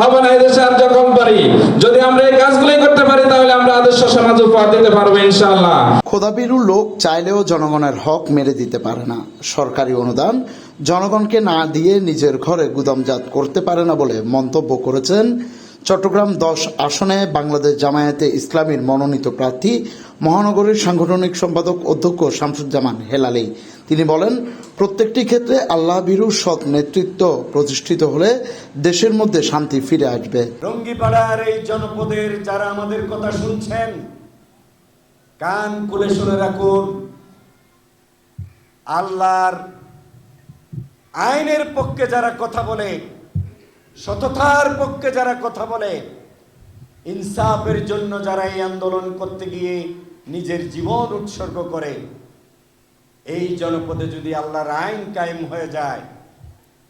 হবে না এদেশে আর যখন পারি। যদি আমরা এই করতে পারি, তাহলে আমরা আদর্শ সমাজ উপহার দিতে পারব খোদাবিরু লোক চাইলেও জনগণের হক মেরে দিতে পারে না। সরকারি অনুদান জনগণকে না দিয়ে নিজের ঘরে গুদামজাত করতে পারে না বলে মন্তব্য করেছেন চট্টগ্রাম দশ আসনে বাংলাদেশ জামায়াতে ইসলামীর মনোনীত প্রার্থী, মহানগরীর সাংগঠনিক সম্পাদক অধ্যক্ষ শামসুজ্জামান হেলালি। তিনি বলেন, প্রত্যেকটি ক্ষেত্রে আল্লাহ বিরু সৎ নেতৃত্ব প্রতিষ্ঠিত হলে দেশের মধ্যে শান্তি ফিরে আসবে। রঙ্গিপাড়ার এই জনপদের যারা আমাদের কথা শুনছেন, কান খুলে শুনে রাখুন, আল্লাহর আইনের পক্ষে যারা কথা বলে, সততার পক্ষে যারা কথা বলে, ইনসাফের জন্য যারা এই আন্দোলন করতে গিয়ে নিজের জীবন উৎসর্গ করে এই জনপদে যদি আল্লাহর আইন কায়েম হয়ে যায়,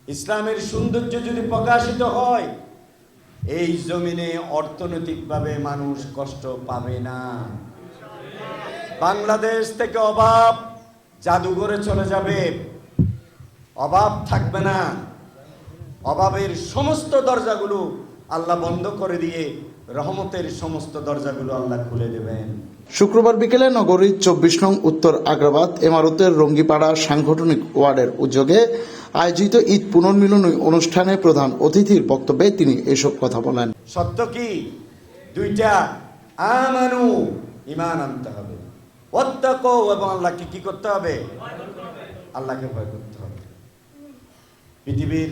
ইসলামের সৌন্দর্য যদি প্রকাশিত হয়, এই জমিনে অর্থনৈতিকভাবে মানুষ কষ্ট পাবে না। বাংলাদেশ থেকে অভাব জাদুঘরে চলে যাবে। অভাব থাকবে না। অভাবের সমস্ত দরজাগুলো আল্লাহ বন্ধ করে দিয়ে রহমতের সমস্ত দরজাগুলো আল্লাহ খুলে দেবেন। শুক্রবার বিকেলে নগরীর চব্বিশ নং উত্তর আগ্রাবাদ এমারতের রঙ্গিপাড়া সাংগঠনিক ওয়ার্ডের উদ্যোগে আয়োজিত ঈদ পুনর্মিলনী অনুষ্ঠানে প্রধান অতিথির বক্তব্যে তিনি এসব কথা বলেন। সত্য কি? দুইটা আমানু ইমান আনতে হবে। অত্যাকো এবং আল্লাহকে কি করতে হবে? আল্লাহকে ভয় করতে হবে। পৃথিবীর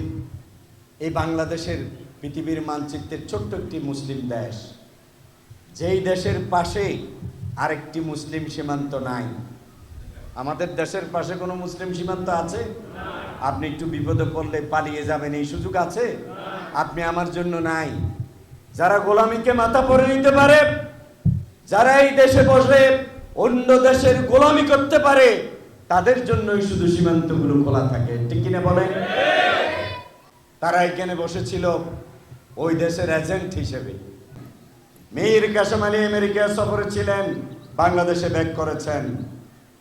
এই বাংলাদেশের পৃথিবীর মানচিত্রের ছোট্ট একটি মুসলিম দেশ। যেই দেশের পাশে আরেকটি মুসলিম সীমান্ত নাই। আমাদের দেশের পাশে কোনো মুসলিম সীমান্ত আছে? আপনি একটু বিপদে পড়লে পালিয়ে যাবেন, এই সুযোগ আছে? আপনি আমার জন্য নাই। যারা গোলামীকে মাথা পরে নিতে পারে, যারা এই দেশে বসে অন্য দেশের গোলামি করতে পারে, তাদের জন্যই শুধু সীমান্তগুলো খোলা থাকে। ঠিক কিনা বলেন? তারা এখানে বসেছিল ওই দেশের এজেন্ট হিসেবে। মীর কাসেম আলী আমেরিকা সফরে ছিলেন, বাংলাদেশে ব্যাক করেছেন।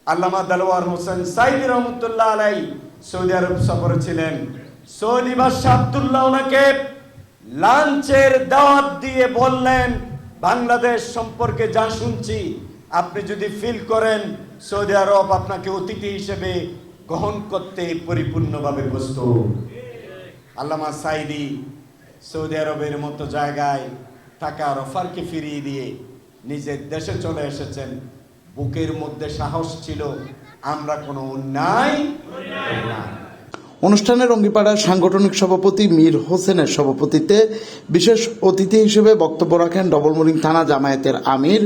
আল্লামা দালোয়ার হোসেন সাইদি রহমতুল্লাহ আলাই সৌদি আরব সফরে ছিলেন। সৌদি বাদশাহ আব্দুল্লাহ ওনাকে লাঞ্চের দাওয়াত দিয়ে বললেন, বাংলাদেশ সম্পর্কে যা শুনছি, আপনি যদি ফিল করেন, সৌদি আরব আপনাকে অতিথি হিসেবে গ্রহণ করতে পরিপূর্ণভাবে প্রস্তুত। আল্লামা সাইদি সৌদি আরবের মতো জায়গায় টাকা রফারকে ফিরিয়ে দিয়ে নিজের দেশে চলে এসেছেন বুকের মধ্যে সাহস ছিল, আমরা কোনো অন্যায় করি না। অনুষ্ঠানে রঙ্গিপাড়ার সাংগঠনিক সভাপতি মীর হোসেনের সভাপতিত্বে বিশেষ অতিথি হিসেবে বক্তব্য রাখেন ডবলমুরিং থানা জামায়াতের আমির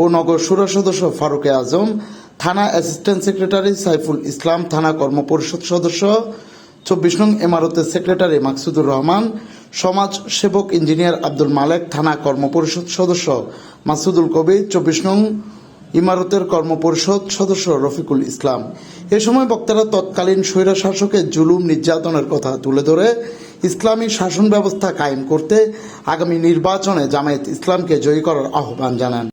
ও নগর সুরা সদস্য ফারুকে আজম, থানা অ্যাসিস্ট্যান্ট সেক্রেটারি সাইফুল ইসলাম, থানা কর্মপরিষদ সদস্য, চব্বিশ নং এমারতের সেক্রেটারি মাকসুদুর রহমান সমাজ সেবক ইঞ্জিনিয়ার আব্দুল মালেক, থানা কর্মপরিষদ সদস্য মাসুদুল কবির, চব্বিশ নং ইমারতের কর্মপরিষদ সদস্য রফিকুল ইসলাম। এ সময় বক্তারা তৎকালীন স্বৈরা শাসকের জুলুম নির্যাতনের কথা তুলে ধরে ইসলামী শাসন ব্যবস্থা কায়েম করতে আগামী নির্বাচনে জামায়াত ইসলামকে জয়ী করার আহ্বান জানান।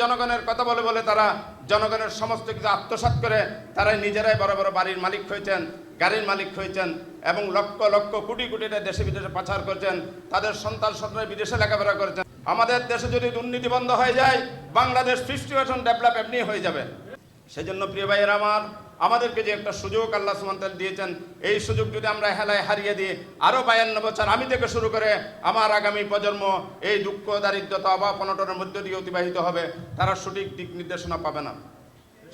জনগণের কথা বলে বলে তারা জনগণের সমস্ত কিছু আত্মসাত করে তারা নিজেরাই বড় বড় বাড়ির মালিক হয়েছেন, গাড়ির মালিক হয়েছেন এবং লক্ষ লক্ষ কোটি কোটি দেশে বিদেশে পাচার করছেন, তাদের সন্তান সন্তান বিদেশে লেখাপড়া করেছেন। আমাদের দেশে যদি দুর্নীতি বন্ধ হয়ে যায়, বাংলাদেশ পার্সেন্ট ডেভেলপ এমনি হয়ে যাবে। সেজন্য প্রিয় ভাইয়ের আমার আমাদেরকে যে একটা সুযোগ আল্লাহ সুমন্তাল দিয়েছেন, এই সুযোগ যদি আমরা হেলায় হারিয়ে দিই আরও বায়ান্ন বছর আমি থেকে শুরু করে আমার আগামী প্রজন্ম এই দুঃখ, দারিদ্রতা, অভাব, অনটনের মধ্য দিয়ে অতিবাহিত হবে, তারা সঠিক দিক নির্দেশনা পাবে না।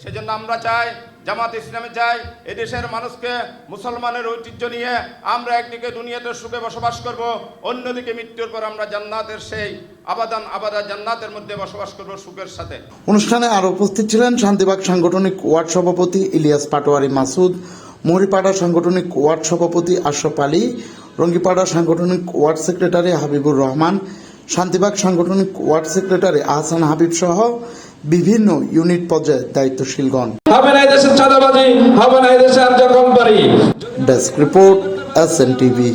সেজন্য আমরা চাই, জামাত ইসলামে চাই, এদেশের মানুষকে মুসলমানের ঐতিহ্য নিয়ে আমরা একদিকে দুনিয়াতে সুখে বসবাস করব, অন্যদিকে মৃত্যুর পর আমরা জান্নাতের সেই আবাদান আবাদা জান্নাতের মধ্যে বসবাস করব সুখের সাথে। অনুষ্ঠানে আরও উপস্থিত ছিলেন শান্তিবাগ সাংগঠনিক ওয়ার্ড সভাপতি ইলিয়াস পাটোয়ারি মাসুদ, মরিপাড়া সাংগঠনিক ওয়ার্ড সভাপতি আশরফ আলী, রঙ্গিপাড়া সাংগঠনিক ওয়ার্ড সেক্রেটারি হাবিবুর রহমান, শান্তিবাগ সাংগঠনিক ওয়ার্ড সেক্রেটারি আহসান হাবিব সহ বিভিন্ন ইউনিট পর্যায়ে দায়িত্বশীলগণ। হবে না এদেশে চাঁদাবাজি হবে না এদেশে আর company desk report S N TV.